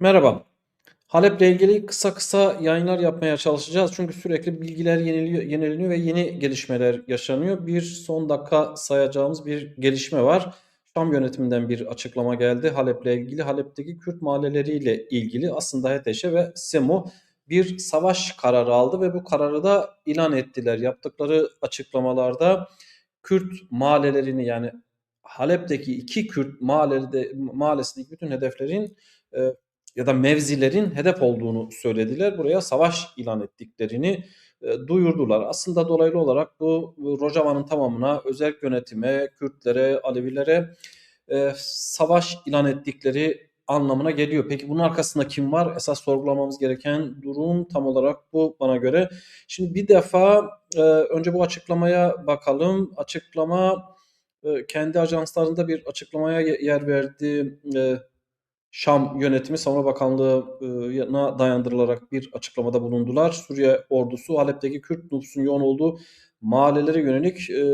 Merhaba. Halep'le ilgili kısa kısa yayınlar yapmaya çalışacağız. Çünkü sürekli bilgiler yeniliyor, yenileniyor ve yeni gelişmeler yaşanıyor. Bir son dakika sayacağımız bir gelişme var. Şam yönetiminden bir açıklama geldi. Halep'le ilgili, Halep'teki Kürt mahalleleriyle ilgili aslında HTŞ ve SEMO bir savaş kararı aldı ve bu kararı da ilan ettiler. Yaptıkları açıklamalarda Kürt mahallelerini yani Halep'teki iki Kürt mahallede, mahallesindeki bütün hedeflerin e, ya da mevzilerin hedef olduğunu söylediler. Buraya savaş ilan ettiklerini e, duyurdular. Aslında dolaylı olarak bu, Rojava'nın tamamına özel yönetime, Kürtlere, Alevilere e, savaş ilan ettikleri anlamına geliyor. Peki bunun arkasında kim var? Esas sorgulamamız gereken durum tam olarak bu bana göre. Şimdi bir defa e, önce bu açıklamaya bakalım. Açıklama kendi ajanslarında bir açıklamaya yer verdi. Şam yönetimi Savunma Bakanlığı'na dayandırılarak bir açıklamada bulundular. Suriye ordusu Halep'teki Kürt nüfusun yoğun olduğu mahallelere yönelik e,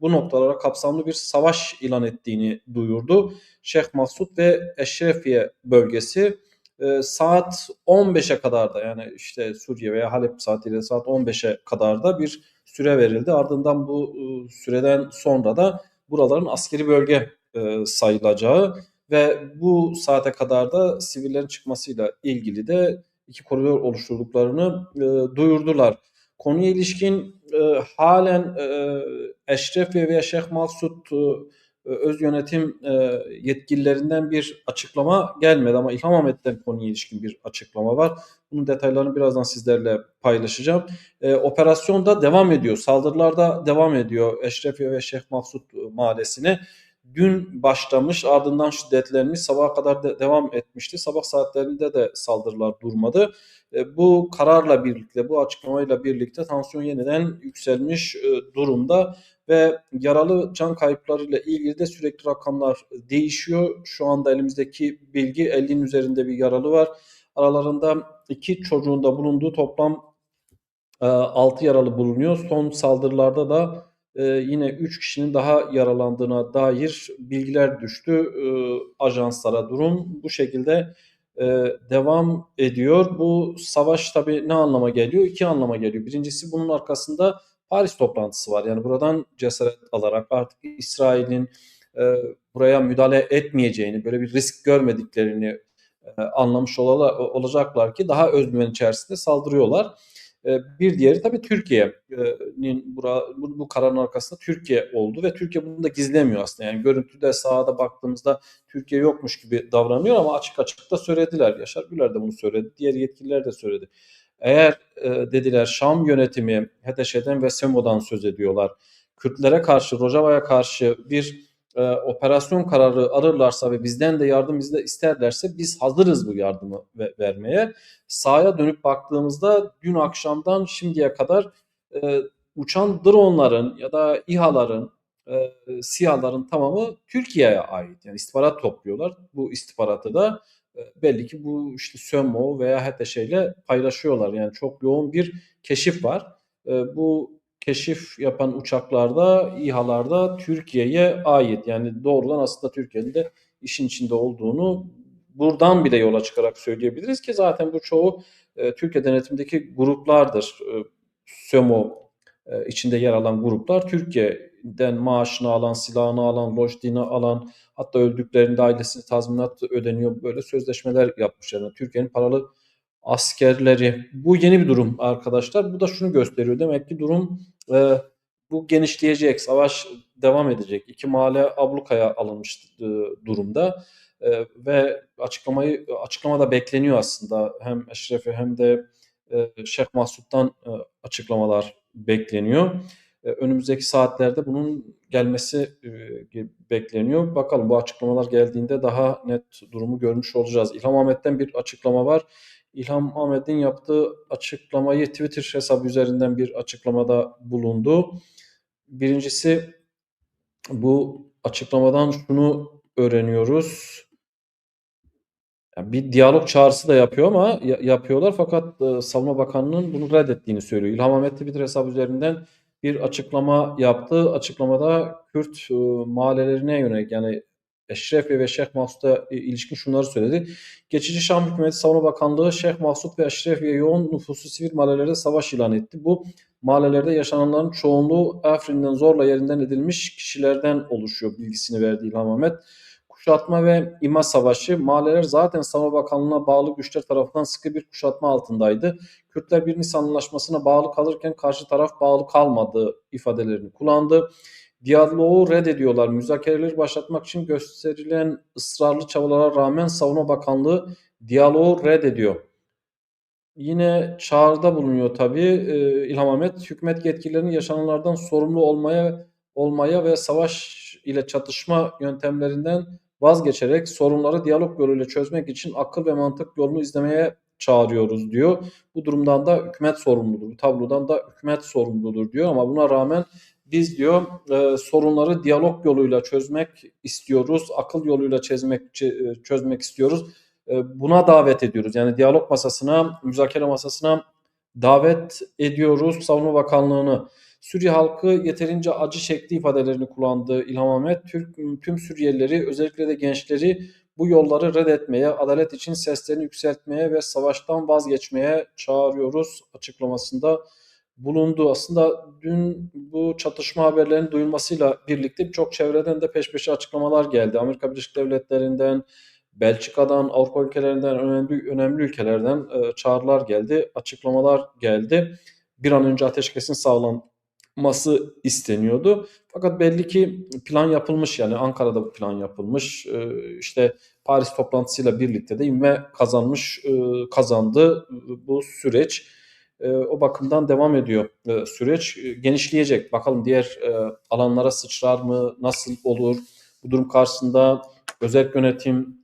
bu noktalara kapsamlı bir savaş ilan ettiğini duyurdu. Şeyh Mahsud ve Eşrefiye bölgesi e, saat 15'e kadar da yani işte Suriye veya Halep saatiyle saat 15'e kadar da bir süre verildi. Ardından bu e, süreden sonra da buraların askeri bölge e, sayılacağı ve bu saate kadar da sivillerin çıkmasıyla ilgili de iki koridor oluşturduklarını e, duyurdular. Konuya ilişkin e, halen e, Eşrefiye veya Şeyh Maksut e, öz yönetim e, yetkililerinden bir açıklama gelmedi ama İlham Ahmet'ten konuya ilişkin bir açıklama var. Bunun detaylarını birazdan sizlerle paylaşacağım. E, operasyon da devam ediyor. Saldırılar da devam ediyor Eşrefiye ve Şeyh Maksut mahallesine dün başlamış ardından şiddetlenmiş sabaha kadar de devam etmişti. Sabah saatlerinde de saldırılar durmadı. E, bu kararla birlikte bu açıklamayla birlikte tansiyon yeniden yükselmiş e, durumda ve yaralı can kayıplarıyla ilgili de sürekli rakamlar değişiyor. Şu anda elimizdeki bilgi 50'nin üzerinde bir yaralı var. Aralarında iki çocuğun da bulunduğu toplam e, 6 yaralı bulunuyor. Son saldırılarda da e, yine 3 kişinin daha yaralandığına dair bilgiler düştü e, ajanslara. Durum bu şekilde e, devam ediyor. Bu savaş tabii ne anlama geliyor? İki anlama geliyor. Birincisi bunun arkasında Paris toplantısı var. Yani buradan cesaret alarak artık İsrail'in e, buraya müdahale etmeyeceğini, böyle bir risk görmediklerini e, anlamış olacaklar ki daha özgüven içerisinde saldırıyorlar. Ee, bir diğeri tabii Türkiye'nin bu, bu kararın arkasında Türkiye oldu ve Türkiye bunu da gizlemiyor aslında. Yani görüntüde sahada baktığımızda Türkiye yokmuş gibi davranıyor ama açık açık da söylediler. Yaşar Güler de bunu söyledi. Diğer yetkililer de söyledi. Eğer e, dediler Şam yönetimi HDŞ'den ve SEMO'dan söz ediyorlar. Kürtlere karşı, Rojava'ya karşı bir e, operasyon kararı alırlarsa ve bizden de yardım isterlerse biz hazırız bu yardımı ve, vermeye. Sahaya dönüp baktığımızda dün akşamdan şimdiye kadar e, uçan dronların ya da İHA'ların, e, SİHA'ların tamamı Türkiye'ye ait. Yani istihbarat topluyorlar. Bu istihbaratı da e, belli ki bu işte SÖMO veya HTŞ ile paylaşıyorlar. Yani çok yoğun bir keşif var. E, bu keşif yapan uçaklarda, İHA'larda Türkiye'ye ait. Yani doğrudan aslında Türkiye'nin de işin içinde olduğunu buradan bile yola çıkarak söyleyebiliriz ki zaten bu çoğu e, Türkiye denetimindeki gruplardır. E, SÖMO e, içinde yer alan gruplar Türkiye'den maaşını alan, silahını alan, lojdiğini alan hatta öldüklerinde ailesine tazminat ödeniyor böyle sözleşmeler yapmışlar. Yani Türkiye'nin paralı askerleri. Bu yeni bir durum arkadaşlar. Bu da şunu gösteriyor. Demek ki durum e, bu genişleyecek. Savaş devam edecek. İki mahalle ablukaya alınmış e, durumda. E, ve açıklamayı açıklamada bekleniyor aslında. Hem Eşref'i hem de e, Şeyh Mahsut'tan e, açıklamalar bekleniyor. E, önümüzdeki saatlerde bunun gelmesi e, bekleniyor. Bakalım bu açıklamalar geldiğinde daha net durumu görmüş olacağız. İlham Ahmet'ten bir açıklama var. İlham Ahmet'in yaptığı açıklamayı Twitter hesabı üzerinden bir açıklamada bulundu. Birincisi bu açıklamadan şunu öğreniyoruz. Yani bir diyalog çağrısı da yapıyor ama yapıyorlar fakat e, Savunma Bakanlığı'nın bunu reddettiğini söylüyor. İlham Ahmet Twitter hesabı üzerinden bir açıklama yaptı. Açıklamada Kürt e, mahallelerine yönelik yani Eşref Bey ve Şeyh Mahsud'a e, ilişkin şunları söyledi. Geçici Şam Hükümeti Savunma Bakanlığı Şeyh Mahsud ve Eşref Bey'e yoğun nüfuslu sivil mahallelerde savaş ilan etti. Bu mahallelerde yaşananların çoğunluğu Afrin'den zorla yerinden edilmiş kişilerden oluşuyor bilgisini verdi İlham Ahmet. Kuşatma ve İMA Savaşı mahalleler zaten Savunma Bakanlığı'na bağlı güçler tarafından sıkı bir kuşatma altındaydı. Kürtler bir Nisan Anlaşması'na bağlı kalırken karşı taraf bağlı kalmadığı ifadelerini kullandı. Diyaloğu reddediyorlar. Müzakereleri başlatmak için gösterilen ısrarlı çabalara rağmen Savunma Bakanlığı diyaloğu reddediyor. Yine çağrıda bulunuyor tabii e, İlham Ahmet. Hükümet yetkililerinin yaşananlardan sorumlu olmaya olmaya ve savaş ile çatışma yöntemlerinden vazgeçerek sorunları diyalog yoluyla çözmek için akıl ve mantık yolunu izlemeye çağırıyoruz diyor. Bu durumdan da hükümet sorumludur. Bu tablodan da hükümet sorumludur diyor ama buna rağmen biz diyor e, sorunları diyalog yoluyla çözmek istiyoruz. Akıl yoluyla çözmek e, çözmek istiyoruz. E, buna davet ediyoruz. Yani diyalog masasına, müzakere masasına davet ediyoruz Savunma Bakanlığı'nı. Suriye halkı yeterince acı çekti ifadelerini kullandı İlham Ahmet. Türk, tüm Suriyelileri özellikle de gençleri bu yolları reddetmeye, adalet için seslerini yükseltmeye ve savaştan vazgeçmeye çağırıyoruz açıklamasında bulundu. Aslında dün bu çatışma haberlerinin duyulmasıyla birlikte birçok çevreden de peş peşe açıklamalar geldi. Amerika Birleşik Devletleri'nden, Belçika'dan, Avrupa ülkelerinden, önemli önemli ülkelerden e, çağrılar geldi, açıklamalar geldi. Bir an önce ateşkesin sağlanması isteniyordu. Fakat belli ki plan yapılmış yani Ankara'da bu plan yapılmış. E, işte Paris toplantısıyla birlikte de ivme kazanmış, e, kazandı bu süreç. E, o bakımdan devam ediyor e, süreç. E, genişleyecek. Bakalım diğer e, alanlara sıçrar mı? Nasıl olur? Bu durum karşısında özel yönetim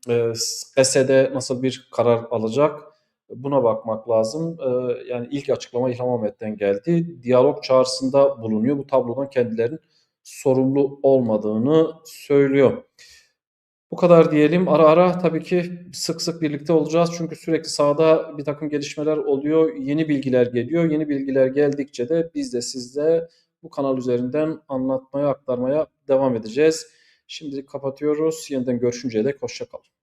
ESE'de nasıl bir karar alacak? Buna bakmak lazım. E, yani ilk açıklama İlham Ahmet'ten geldi. Diyalog çağrısında bulunuyor. Bu tablodan kendilerinin sorumlu olmadığını söylüyor. Bu kadar diyelim. Ara ara tabii ki sık sık birlikte olacağız. Çünkü sürekli sahada bir takım gelişmeler oluyor. Yeni bilgiler geliyor. Yeni bilgiler geldikçe de biz de sizde bu kanal üzerinden anlatmaya, aktarmaya devam edeceğiz. Şimdilik kapatıyoruz. Yeniden görüşünceye dek hoşçakalın.